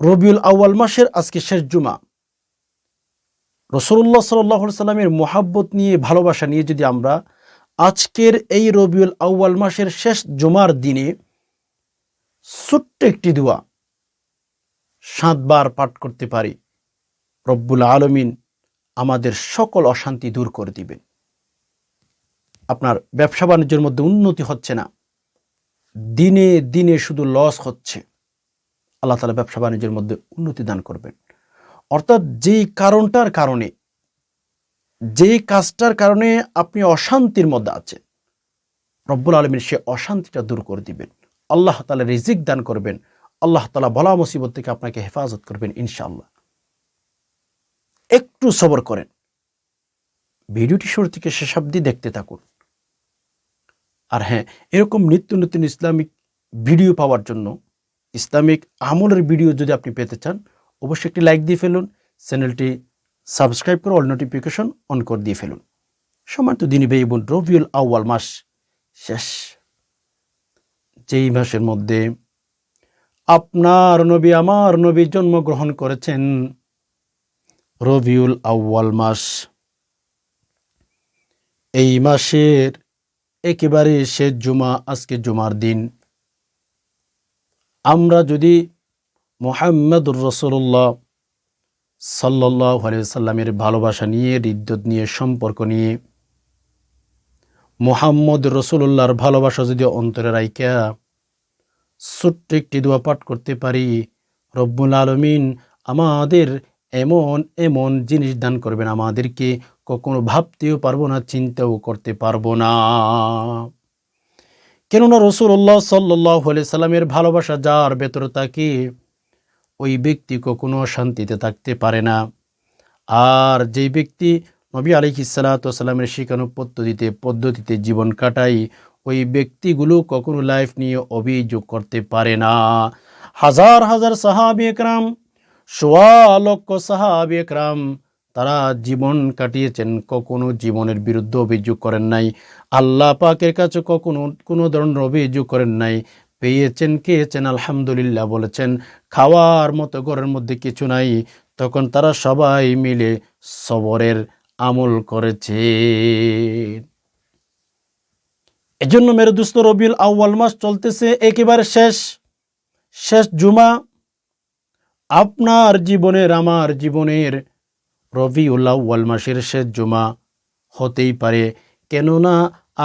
রবিউল আউয়াল মাসের আজকে শেষ জুমা। রসুল্লাহ সাল্লাহ সাল্লামের মোহাব্বত নিয়ে, ভালোবাসা নিয়ে যদি আমরা আজকের এই রবিউল আউয়াল মাসের শেষ জুমার দিনে ছোট্ট একটি দোয়া সাতবার পাঠ করতে পারি, রব্বুল আলমিন আমাদের সকল অশান্তি দূর করে দিবেন। আপনার ব্যবসা বাণিজ্যের মধ্যে উন্নতি হচ্ছে না, দিনে দিনে শুধু লস হচ্ছে। আল্লাহ তালা ব্যবসা বাণিজ্যের মধ্যে উন্নতি দান করবেন। অর্থাৎ যেই কারণটার কারণে, যেই কাজটার কারণে আপনি অশান্তির মধ্যে আছেন, রব্বুল আলমীর সে অশান্তিটা দূর করে দিবেন। আল্লাহ তালা রিজিক দান করবেন। আল্লাহ তালা বলা মুসিবত থেকে আপনাকে হেফাজত করবেন ইনশাআল্লাহ। একটু সবর করেন। ভিডিওটি শুরু থেকে শেষ অব্দি দেখতে থাকুন। আর হ্যাঁ এরকম নিত্য নতুন ইসলামিক ভিডিও পাওয়ার জন্য ইসলামিক আমলের ভিডিও যদি আপনি পেতে চান, অবশ্যই একটি লাইক দিয়ে ফেলুন, চ্যানেলটি সাবস্ক্রাইব করে অল নোটিফিকেশন অন করে দিয়ে ফেলুন। সমান তো দিনী বেই বোন, রবিউল আউয়াল মাস শেষ। যেই মাসের মধ্যে আপনার নবী, আমার নবী জন্মগ্রহণ করেছেন রবিউল আউয়াল মাস। এই মাসের একেবারে শেষ জুমা, আজকে জুমার দিন। আমরা যদি মোহাম্মদুর রসুল্লাহ সাল্লাহ সাল্লামের ভালোবাসা নিয়ে হৃদ্যত নিয়ে, সম্পর্ক নিয়ে মোহাম্মদ রসুল্লাহর ভালোবাসা যদি অন্তরে রাইকা ছোট্ট একটি দোয়া পাঠ করতে পারি, রব্বুল আলমিন আমাদের এমন এমন জিনিস দান করবেন, আমাদেরকে কখনো ভাবতেও পারব না, চিন্তাও করতে পারব না। কেননা রসুল্লাহ সাল্লাহ সাল্লামের ভালোবাসা যার ভেতরে থাকে ওই ব্যক্তি কখনো শান্তিতে থাকতে পারে না। আর যেই ব্যক্তি নবী আলিক সাল্লামের শেখানো পদ্ধতিতে পদ্ধতিতে জীবন কাটাই ওই ব্যক্তিগুলো কখনো লাইফ নিয়ে অভিযোগ করতে পারে না। হাজার হাজার সাহাবি একরাম, সোয়া লক্ষ সাহাবি একরাম তারা জীবন কাটিয়েছেন, কখনো জীবনের বিরুদ্ধে অভিযোগ করেন নাই। আল্লাহ পাকের কাছে কখনো কোনো ধরনের অভিযোগ করেন নাই। পেয়েছেন খেয়েছেন আলহামদুলিল্লাহ বলেছেন, খাওয়ার মতো ঘরের মধ্যে কিছু নাই। তখন তারা সবাই মিলে সবরের আমল করেছে এজন্য মেরে দুস্ত রবিউল আউ্বাল মাস চলতেছে, একেবারে শেষ। শেষ জুমা। আপনার জীবনের, আমার জীবনের রবিউল আউ্বাল মাসের শেষ জুমা হতেই পারে। কেননা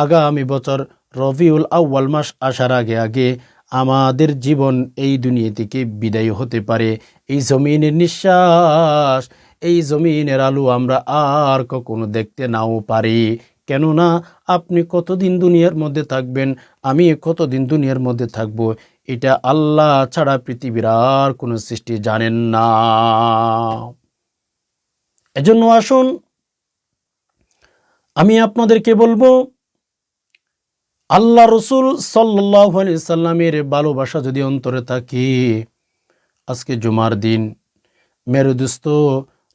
আগামী বছর রবিউল আউ্বাল মাস আসার আগে আগে আমাদের জীবন এই দুনিয়া থেকে বিদায় হতে পারে। এই জমিনের নিঃশ্বাস, এই জমিনের আলু আমরা আর কখনো দেখতে নাও পারি। কেননা আপনি কতদিন দুনিয়ার মধ্যে থাকবেন, আমি কতদিন দুনিয়ার মধ্যে থাকব, এটা আল্লাহ ছাড়া পৃথিবীর আর কোনো সৃষ্টি জানেন না। এজন্য আসুন, আমি আপনাদেরকে বলব, আল্লাহ রসুল সাল্লাহ সাল্লামের ভালোবাসা যদি অন্তরে থাকে, আজকে জুমার দিন, মেরুদুস্ত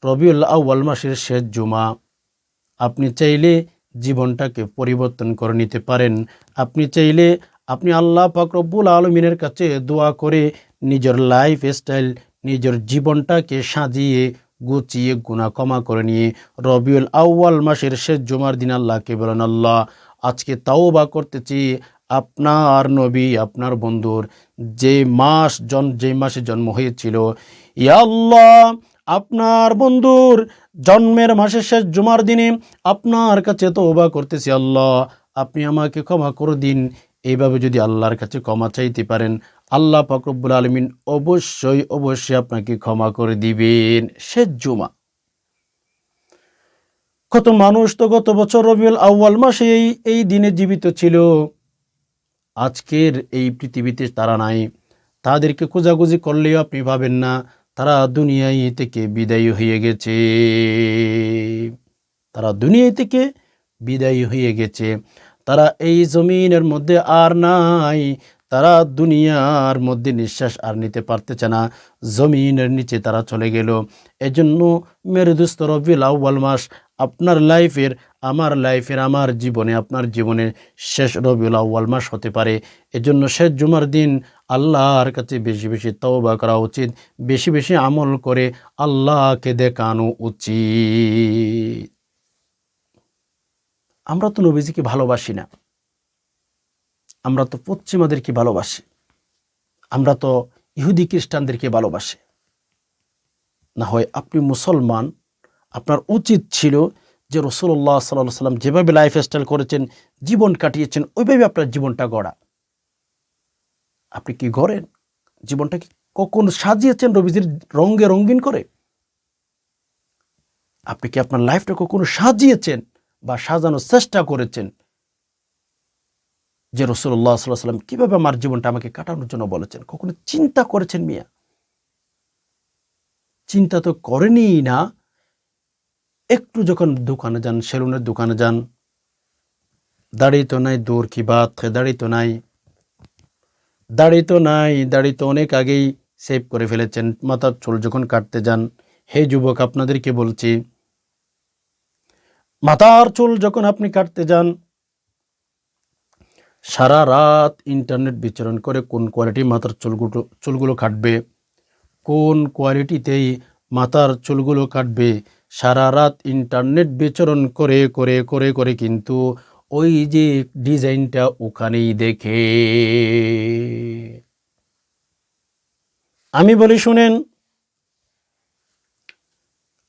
রবিউল আউ্বাল মাসের শেষ জুমা, আপনি চাইলে জীবনটাকে পরিবর্তন করে নিতে পারেন। আপনি চাইলে আপনি আল্লাহ পাক রব্বুল আলমিনের কাছে দোয়া করে নিজের লাইফ স্টাইল নিজের জীবনটাকে সাজিয়ে গুছিয়ে গুণা ক্ষমা করে নিয়ে রবিউল আউ্বাল মাসের শেষ জুমার দিন আল্লাহকে বলেন, আল্লাহ, আজকে তাও বা করতেছি। আপনার নবী, আপনার বন্ধুর যে মাস জন, যে মাসে জন্ম হয়েছিল ইয়াল্লাহ আপনার বন্ধুর জন্মের মাসের শেষ জুমার দিনে আপনার কাছে তওবা করতেছি। আল্লাহ, আপনি আমাকে ক্ষমা করে দিন। এইভাবে যদি আল্লাহর কাছে ক্ষমা চাইতে পারেন আল্লাহ ফকরবুল আলমিন অবশ্যই অবশ্যই আপনাকে ক্ষমা করে দিবেন। শেষ জুমা। কত মানুষ তো গত বছর রবিউল আউ্বাল মাসে এই এই দিনে জীবিত ছিল। আজকের এই পৃথিবীতে তারা নাই। তাদেরকে খোঁজাখুঁজি করলেও আপনি ভাবেন না। তারা দুনিয়ায় থেকে বিদায়ী হয়ে গেছে। তারা দুনিয়া থেকে বিদায়ী হয়ে গেছে। তারা এই জমিনের মধ্যে আর নাই। তারা দুনিয়ার মধ্যে নিঃশ্বাস আর নিতে পারতেছে না। জমিনের নিচে তারা চলে গেল। এজন্য মেরুদুস্ত রবিল আউ্বাল মাস, আপনার লাইফের, আমার লাইফের, আমার জীবনে, আপনার জীবনে শেষ রবিউল আউ্য়াল মাস হতে পারে। এজন্য শেষ জুমার দিন আল্লাহর কাছে বেশি বেশি তওবা করা উচিত, বেশি বেশি আমল করে আল্লাহকে দেখানো উচিত। আমরা তো নবীজিকে ভালোবাসি না। আমরা তো পশ্চিমাদেরকে ভালোবাসি। আমরা তো ইহুদি খ্রিস্টানদেরকে ভালোবাসি। না হয় আপনি মুসলমান, আপনার উচিত ছিল যে রসুল্লাহ সাল্লাহ সাল্লাম যেভাবে লাইফ স্টাইল করেছেন, জীবন কাটিয়েছেন, ওইভাবে আপনার জীবনটা গড়া। আপনি কি গড়েন? জীবনটা কি কখন সাজিয়েছেন রবিজির রঙ্গে রঙ্গিন করে? আপনি কি আপনার লাইফটা কখনো সাজিয়েছেন বা সাজানোর চেষ্টা করেছেন? যে রসুল্লাহ সাল্লাহ সাল্লাম কীভাবে আমার জীবনটা আমাকে কাটানোর জন্য বলেছেন? কখনো চিন্তা করেছেন মিয়া? চিন্তা তো করেনি না। একটু যখন দোকানে যান, সেলুনের দোকানে যান, দাড়ি তো নাই, দূর কি বাত, দাড়ি তো নাই। দাড়ি তো নাই, দাড়ি তো অনেক আগেই সেভ করে ফেলেছেন। মাথার চুল যখন কাটতে যান, হে যুবক, আপনাদেরকে বলছি, মাথার চুল যখন আপনি কাটতে যান সারা রাত ইন্টারনেট বিচরণ করে কোন কোয়ালিটি মাথার চুলগুলো চুলগুলো কাটবে? কোন কোয়ালিটিতেই মাথার চুলগুলো কাটবে? সারা রাত ইন্টারনেট বিচরণ করে করে করে করে কিন্তু ওই যে ডিজাইনটা ওখানেই দেখে। আমি বলি শুনেন,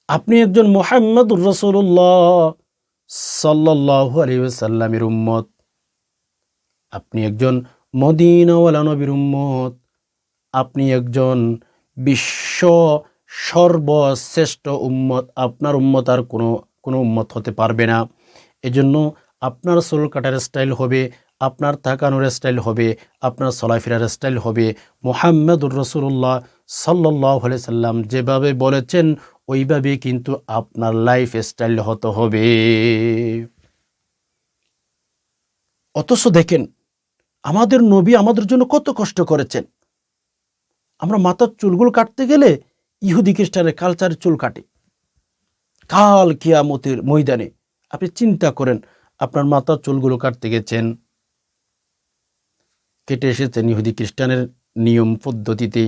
আপনি একজন মোহাম্মদ রসুল্লাহ সাল্লাহ আলিয়াল্লামের উম্মত। আপনি একজন মদিনাওয়ালা নবীর উম্মত, আপনি একজন বিশ্ব সর্বশ্রেষ্ঠ উম্মত, আপনার উম্মত আর কোনো কোনো উম্মত হতে পারবে না। এজন্য আপনার চুল কাটার স্টাইল হবে, আপনার তাকানোর স্টাইল হবে, আপনার চলাফেরার স্টাইল হবে। মোহাম্মদুর রসুল্লাহ সাল্লাহ সাল্লাম যেভাবে বলেছেন, ওইভাবে কিন্তু আপনার লাইফ স্টাইল হতে হবে। অথচ দেখেন আমাদের নবী আমাদের জন্য কত কষ্ট করেছেন। আমরা মাথার চুলগুলো কাটতে গেলে ইহুদি খ্রিস্টানের কালচারে চুল কাটে। কাল কিয়ামতের ময়দানে আপনি চিন্তা করেন, আপনার মাথার চুলগুলো কাটতে গেছেন। কেটে এসেছেন ইহুদি খ্রিস্টানের নিয়ম পদ্ধতিতে।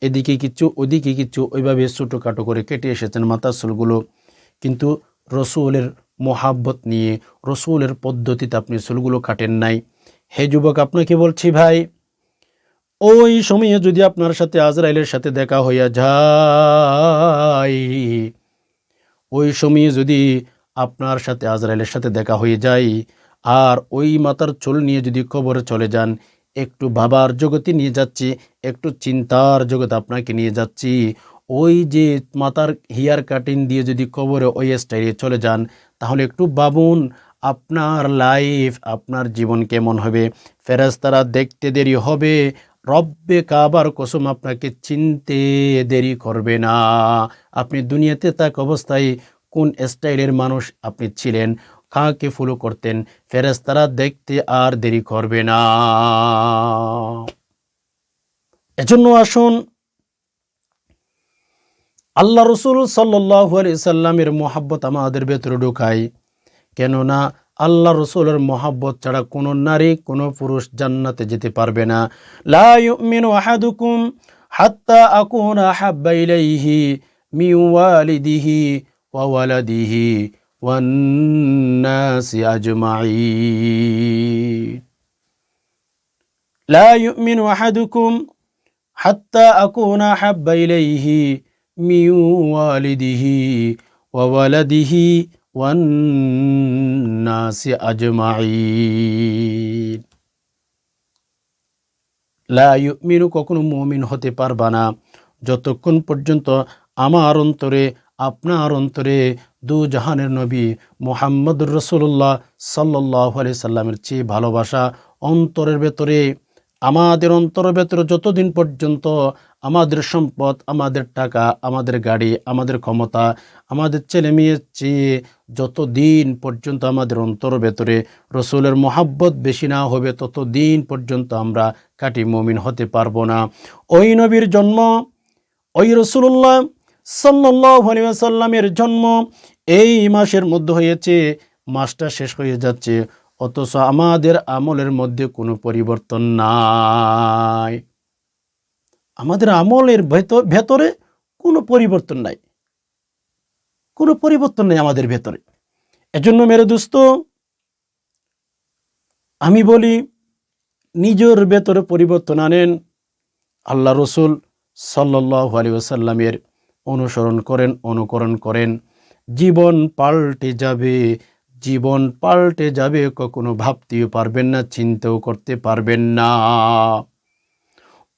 এদিকে কিছু, ওদিকে কিছু, ওইভাবে ছোটোখাটো করে কেটে এসেছেন মাথার চুলগুলো। কিন্তু রসুলের মোহাব্বত নিয়ে, রসুলের পদ্ধতিতে আপনি চুলগুলো কাটেন নাই। হে যুবক, আপনাকে বলছি ভাই, ওই সময়ে যদি আপনার সাথে আজরাইলের সাথে দেখা হইয়া যায়, ওই সময়ে যদি আপনার সাথে আজরাইলের সাথে দেখা হয়ে যায়, আর ওই মাতার চুল নিয়ে যদি কবরে চলে যান, একটু বাবার জগতে নিয়ে যাচ্ছি, একটু চিন্তার জগতে আপনাকে নিয়ে যাচ্ছি, ওই যে মাতার হেয়ার কাটিং দিয়ে যদি কবরে ওই স্টাইলে চলে যান, তাহলে একটু বাবুন আপনার লাইফ, আপনার জীবন কেমন হবে? ফেরাস্তারা দেখতে দেরি হবে। রব্বে কাবার কসম আপনাকে চিনতে দেরি করবে না। আপনি দুনিয়াতে তাক অবস্থায় কোন স্টাইলের মানুষ আপনি ছিলেন? কাকে ফলো করতেন? ফেরেস্তারা দেখতে আর দেরি করবে না। এজন্য আসুন, আল্লাহ রসুল সাল্লাহ আলি সাল্লামের মোহাব্বত আমাদের ভেতরে ঢুকাই। কেননা আল্লাহ রসুলের মহাব্বত ছাড়া কোনো নারী কোনো পুরুষ জান্নাতে যেতে পারবে না লা ইউমিনু আহাদুকুম হাত্তা আকুনা হাব্বা ইলাইহি মি ওয়ালিদিহি ওয়া ওয়ালাদিহি ওয়ান নাসি আজমাইন لا يؤمن أحدكم حتى أكون أحب إليه من والده وولده والناس أجمعين লা ইউমিনু কখনো মুমিন হতে পারবা না যতক্ষণ পর্যন্ত আমার অন্তরে আপনার অন্তরে দু জাহানের নবী মোহাম্মদুর রসুল্লাহ সাল্লাহ আলি সাল্লামের চেয়ে ভালোবাসা অন্তরের ভেতরে আমাদের অন্তরের ভেতরে যতদিন পর্যন্ত আমাদের সম্পদ, আমাদের টাকা, আমাদের গাড়ি, আমাদের ক্ষমতা, আমাদের ছেলে মেয়ের চেয়ে যতদিন পর্যন্ত আমাদের অন্তর ভেতরে রসুলের মহাব্বত বেশি না হবে তত দিন পর্যন্ত আমরা কাটি মমিন হতে পারব না। ওই নবীর জন্ম, ওই রসুল্লাহ সাল্লাহ সাল্লামের জন্ম, এই মাসের মধ্যে হয়েছে, মাসটা শেষ হয়ে যাচ্ছে, অথচ আমাদের আমলের মধ্যে কোনো পরিবর্তন নাই। আমাদের আমলের ভেতর, ভেতরে কোনো পরিবর্তন নাই। কোনো পরিবর্তন নেই আমাদের ভেতরে। এজন্য মেরে দোস্ত, আমি বলি, নিজের ভেতরে পরিবর্তন আনেন। আল্লাহ রসুল সাল্লাহ আলী ওসাল্লামের অনুসরণ করেন, অনুকরণ করেন। জীবন পাল্টে যাবে, জীবন পাল্টে যাবে, কখনো ভাবতেও পারবেন না, চিন্তাও করতে পারবেন না।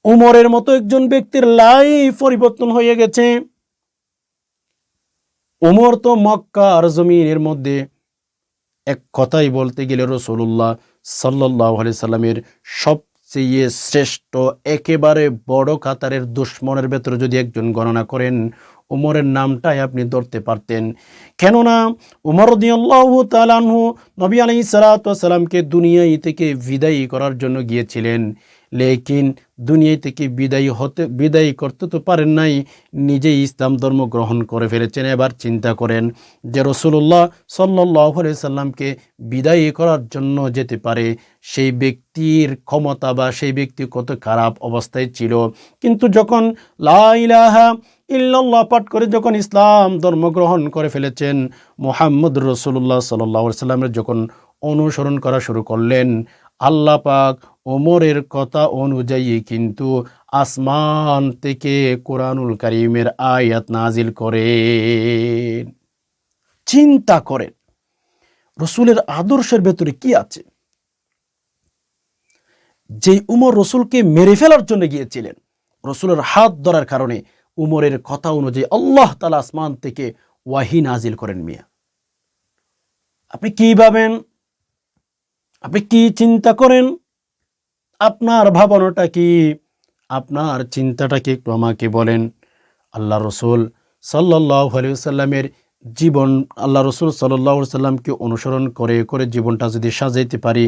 উমরের মতো একজন ব্যক্তির লাইফ পরিবর্তন হয়ে গেছে। উমর তো মক্কা আর জমিনের মধ্যে এক কথাই বলতে গেলে রসুল্লাহ সাল্লাহ সাল্লামের সবচেয়ে শ্রেষ্ঠ, একেবারে বড় কাতারের দুশ্মনের ভেতরে যদি একজন গণনা করেন, উমরের নামটাই আপনি ধরতে পারতেন। কেননা উমর দিয়াল্লাহ তালানহু নবী আলি সালাতামকে দুনিয়ায় থেকে বিদায়ী করার জন্য গিয়েছিলেন। লেকিন দুনিয়া থেকে বিদায়ী হতে, বিদায়ী করতে তো পারেন নাই, নিজেই ইসলাম ধর্ম গ্রহণ করে ফেলেছেন। এবার চিন্তা করেন যে রসুল্লাহ সাল্লাহ সাল্লামকে বিদায়ী করার জন্য যেতে পারে, সেই ব্যক্তির ক্ষমতা বা সেই ব্যক্তি কত খারাপ অবস্থায় ছিল। কিন্তু যখন লাইলাহা ইল্লাল্লাহ পাঠ করে যখন ইসলাম ধর্ম গ্রহণ করে ফেলেছেন মোহাম্মদ রসুল্লাহ সাল্লাহ সাল্লামের যখন অনুসরণ করা শুরু করলেন আল্লাহ পাক ওমরের কথা অনুযায়ী কিন্তু আসমান থেকে কোরআনুল করিমের আয়াত নাজিল করে চিন্তা করেন, রসুলের আদর্শের ভেতরে কি আছে? যে উমর রসুলকে মেরে ফেলার জন্য গিয়েছিলেন, রসুলের হাত ধরার কারণে উমরের কথা অনুযায়ী আল্লাহ তালা আসমান থেকে ওয়াহি নাজিল করেন মিয়া। আপনি কি ভাবেন? আপনি কি চিন্তা করেন? আপনার ভাবনাটা কি? আপনার চিন্তাটা কি? একটু আমাকে বলেন। আল্লাহ রসুল সাল্লাহ সাল্লামের জীবন, আল্লাহ রসুল সাল্লাহ সাল্লামকে অনুসরণ করে করে জীবনটা যদি সাজাইতে পারি,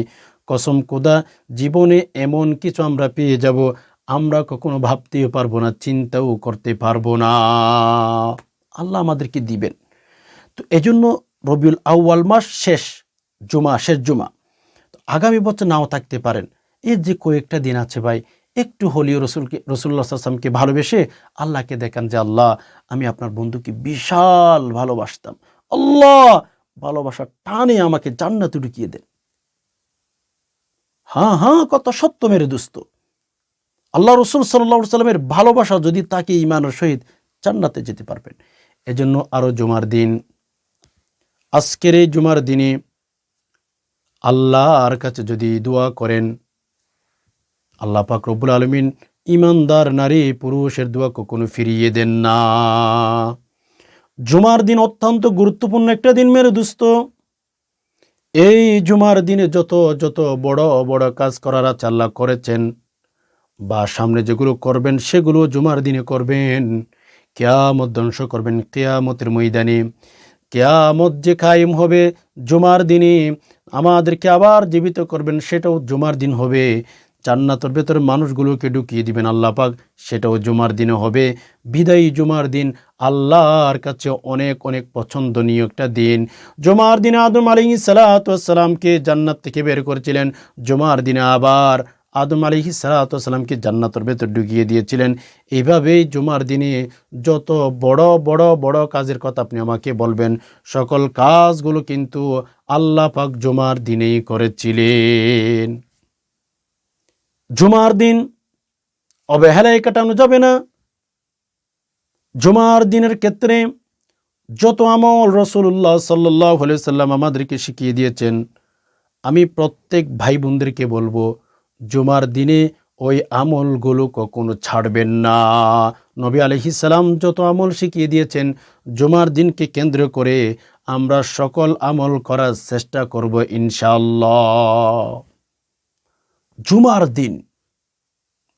কসম কোদা জীবনে এমন কিছু আমরা পেয়ে যাব, আমরা কখনো ভাবতেও পারব না, চিন্তাও করতে পারব না। আল্লাহ আমাদেরকে দিবেন। তো এজন্য রবিউল আউ্য়াল মাস শেষ, জুমা শেষ জুমা। আগামী বছর নাও থাকতে পারেন। এর যে কয়েকটা দিন আছে ভাই, একটু হলিও রসুলকে, রসুল্লাহ আসলামকে ভালোবেসে আল্লাহকে দেখান যে, আল্লাহ, আমি আপনার বন্ধুকে বিশাল ভালোবাসতাম। আল্লাহ, ভালোবাসার টানে আমাকে জান্নাতে ঢুকিয়ে দেন। হ্যাঁ হ্যাঁ কত সত্য মেরে দুস্ত। আল্লাহ রসুল সাল্লাহ সাল্লামের ভালোবাসা যদি তাকে ইমানের সহিত জান্নাতে যেতে পারবেন। এজন্য আরও জুমার দিন। আজকের এই জুমার দিনে আল্লাহর কাছে যদি দোয়া করেন, আল্লাহ পাক রব্বুল আলমিন ইমানদার নারী, পুরুষের দোয়া কখনো ফিরিয়ে দেন না। জুমার দিন অত্যন্ত গুরুত্বপূর্ণ একটা দিন মেরে দুস্ত। এই জুমার দিনে যত যত বড় বড় কাজ করার আল্লাহ করেছেন বা সামনে যেগুলো করবেন, সেগুলো জুমার দিনে করবেন। কেয়ামত ধ্বংস করবেন, কেয়ামতের ময়দানে। কেয়ামত যে কায়েম হবে জুমার দিনে আমাদেরকে আবার জীবিত করবেন, সেটাও জুমার দিন হবে। জান্নাতের ভেতরে মানুষগুলোকে ঢুকিয়ে দিবেন আল্লাহ পাক, সেটাও জুমার দিনে হবে। বিদায়ী জুমার দিন আল্লাহর কাছে অনেক অনেক পছন্দনীয় একটা দিন। জুমার দিনে আদম আলী সালাতামকে জান্নাত থেকে বের করেছিলেন। জুমার দিনে আবার আদম আলী সালাতামকে জান্নাতের ভেতর ঢুকিয়ে দিয়েছিলেন। এইভাবেই জুমার দিনে যত বড় বড় বড় কাজের কথা আপনি আমাকে বলবেন, সকল কাজগুলো কিন্তু আল্লাহ পাক জুমার দিনেই করেছিলেন। জুমার দিন অবহেলায় কাটানো যাবে না। জুমার দিনের ক্ষেত্রে যত আমল রসুল্লাহ সাল্লাহ সাল্লাম আমাদেরকে শিখিয়ে দিয়েছেন, আমি প্রত্যেক ভাই বোনদেরকে বলব জুমার দিনে ওই আমলগুলো কখনো ছাড়বেন না। নবী আলহিসাল্লাম যত আমল শিখিয়ে দিয়েছেন, জুমার দিনকে কেন্দ্র করে আমরা সকল আমল করার চেষ্টা করব ইনশাল্লাহ জুমার দিন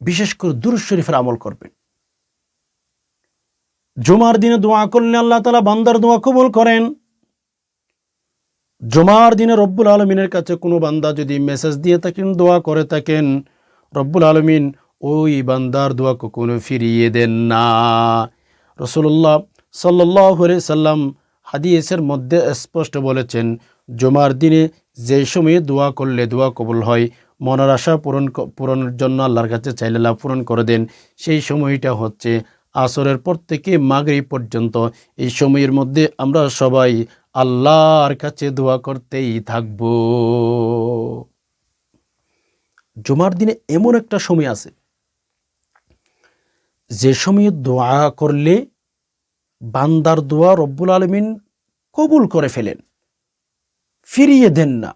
বিশেষ করে দুরুজ শরীফের আমল করবেন। জুমার দিনে দোয়া করলে আল্লাহ তালা বান্দার দোয়া কবুল করেন। জুমার দিনে রব্বুল আলমিনের কাছে কোনো বান্দা যদি মেসেজ দিয়ে থাকেন, দোয়া করে থাকেন, রব্বুল আলমিন ওই বান্দার দোয়া কখনো ফিরিয়ে দেন না। রসুল্লাহ সাল্লাহ সাল্লাম হাদিসের মধ্যে স্পষ্ট বলেছেন, জুমার দিনে যে সময়ে দোয়া করলে দোয়া কবুল হয়, মনের আশা পূরণ পূরণের জন্য আল্লাহর কাছে চাইলে লাভ পূরণ করে দেন। সেই সময়টা হচ্ছে আসরের পর থেকে মাগরিব পর্যন্ত। এই সময়ের মধ্যে আমরা সবাই আল্লাহর কাছে দোয়া করতেই থাকব। জুমার দিনে এমন একটা সময় আছে, যে সময়ে দোয়া করলে বান্দার দোয়া রব্বুল আলমিন কবুল করে ফেলেন, ফিরিয়ে দেন না।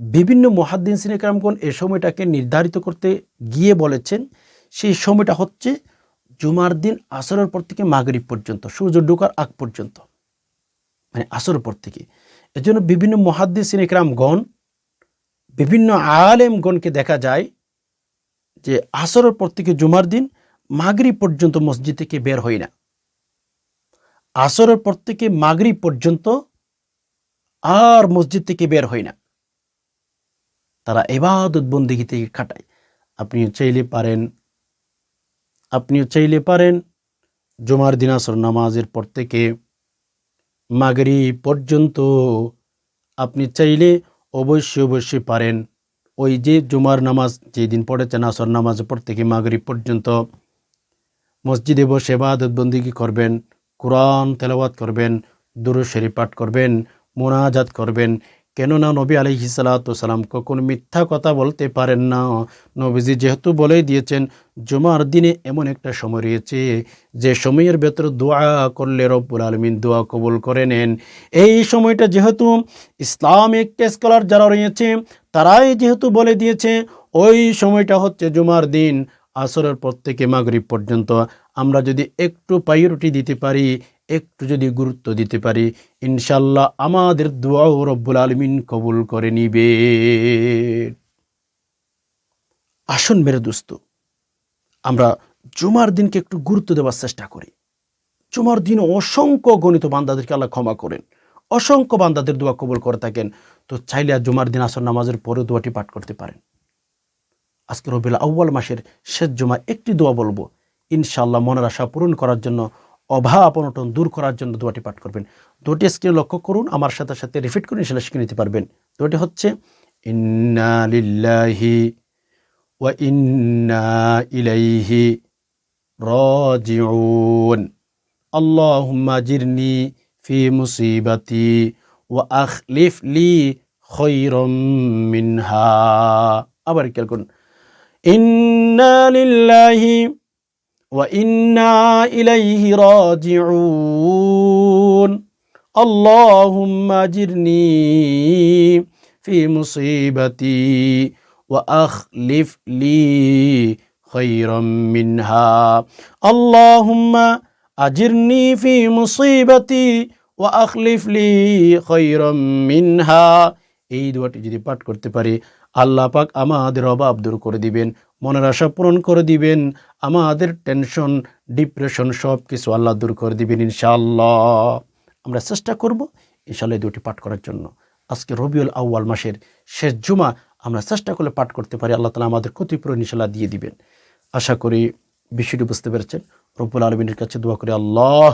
বিভিন্ন মহাদ্দিন সিনেকামগণ এ সময়টাকে নির্ধারিত করতে গিয়ে বলেছেন, সেই সময়টা হচ্ছে জুমার দিন আসরের পর থেকে মাগরিব পর্যন্ত, সূর্য ঢোকার আগ পর্যন্ত। মানে আসরের পর থেকে এজন্য বিভিন্ন মহাদ্দিন সিনেকরামগণ বিভিন্ন আলেমগণকে দেখা যায় যে আসরের পর থেকে জুমার দিন মাগরিব পর্যন্ত মসজিদ থেকে বের হয় না। আসরের পর থেকে মাগরি পর্যন্ত আর মসজিদ থেকে বের হয় না। তারা এবাদত বন্দিগি থেকে খাটায়। আপনিও চাইলে পারেন, আপনিও চাইলে পারেন, জুমার দিন আসর নামাজের পর থেকে মাগরিব পর্যন্ত আপনি চাইলে অবশ্যই অবশ্যই পারেন। ওই যে জুমার নামাজ, যেদিন পড়েছেন আসর নামাজ পর থেকে মাগরি পর্যন্ত মসজিদে বসে বাদতবন্দিগি করবেন, কোরআন তেলাওয়াত করবেন দুরুশরী পাঠ করবেন, মোনাজাত করবেন কেননা নবী আলহি সালাম কখনো মিথ্যা কথা বলতে পারেন না। নবীজি যেহেতু বলেই দিয়েছেন, জুমার দিনে এমন একটা সময় রয়েছে, যে সময়ের ভেতরে দোয়া করলে রব্বুল আলমিন দোয়া কবুল করে নেন। এই সময়টা যেহেতু ইসলামিক স্কলার যারা রয়েছে, তারাই যেহেতু বলে দিয়েছে, ওই সময়টা হচ্ছে জুমার দিন। আসরের পর থেকে মাগরিব পর্যন্ত আমরা যদি একটু প্রায়োরিটি দিতে পারি, একটু যদি গুরুত্ব দিতে পারি ইনশাল্লাহ আমাদের দোয়াও রব্বুল আলমিন কবুল করে নিবে। আসুন মেরে দোস্ত, আমরা জুমার দিনকে একটু গুরুত্ব দেওয়ার চেষ্টা করি। জুমার দিন অসংখ্য গণিত বান্দাদেরকে আল্লাহ ক্ষমা করেন। অসংখ্য বান্দাদের দোয়া কবুল করে থাকেন। তো চাইলে জুমার দিন আসর নামাজের পরে দোয়াটি পাঠ করতে পারেন। আজকে রবিল আউ্বাল মাসের শেষ জমা একটি দোয়া বলব। ইনশাল্লাহ মনের আশা পূরণ করার জন্য, অভাব অপনটন দূর করার জন্য দোয়াটি পাঠ করবেন। দুটি স্ক্রিনে লক্ষ্য করুন, আমার সাথে সাথে রিপিট করুন সেটা শিখে নিতে পারবেন। দুটি হচ্ছে ইন্নালিল্লাহি ওয়া ইন্না ইলাইহি রাজিউন। আল্লাহুম্মা জিরনি ফি মুসিবাতি ওয়া আখলিফ লি মিনহা। আবার খেয়াল করুন إنا لله وإنا إليه راجعون اللهم أجرني في مصيبتي وأخلف لي خيرا منها اللهم أجرني في مصيبتي وأخلف لي خيرا منها এই দোয়াটি যদি পাঠ করতে পারি আল্লাহ পাক আমাদের অভাব দূর করে দিবেন, মনের আশা পূরণ করে দিবেন, আমাদের টেনশন ডিপ্রেশন সব কিছু আল্লাহ দূর করে দিবেন ইনশাআল্লাহ। আমরা চেষ্টা করব ইনশাআল্লাহ দুটি পাঠ করার জন্য। আজকে রবিউল আউয়াল মাসের শেষ জুমা আমরা চেষ্টা করলে পাঠ করতে পারি, আল্লাহ তালা আমাদের ক্ষতিপূরণ ইনশাল্লাহ দিয়ে দিবেন। আশা করি বিষয়টি বুঝতে পেরেছেন। রব্বুল আলমিনের কাছে দোয়া করি, আল্লাহ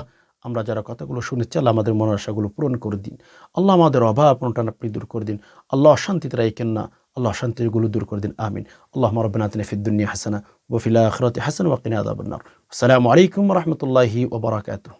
আমরা যারা কথাগুলো শুনেছি, আল্লাহ আমাদের মনের আশাগুলো পূরণ করে দিন। আল্লাহ আমাদের অভাব অনটন আপনি দূর করে দিন। আল্লাহ অশান্তিতে রাইকেন না। আল্লাহ অশান্তিগুলো দূর করে দিন, আমিন। আল্লাহ রব্বানা ফিদ্দুনিয়া ফিদ দুনিয়া হাসানা ওফিলা ফিল হাসান ওয়াকিনা ওয়া কিনা আযাবান নার। আসসালামু আলাইকুম রহমতুল্লাহি ওবরাকাতু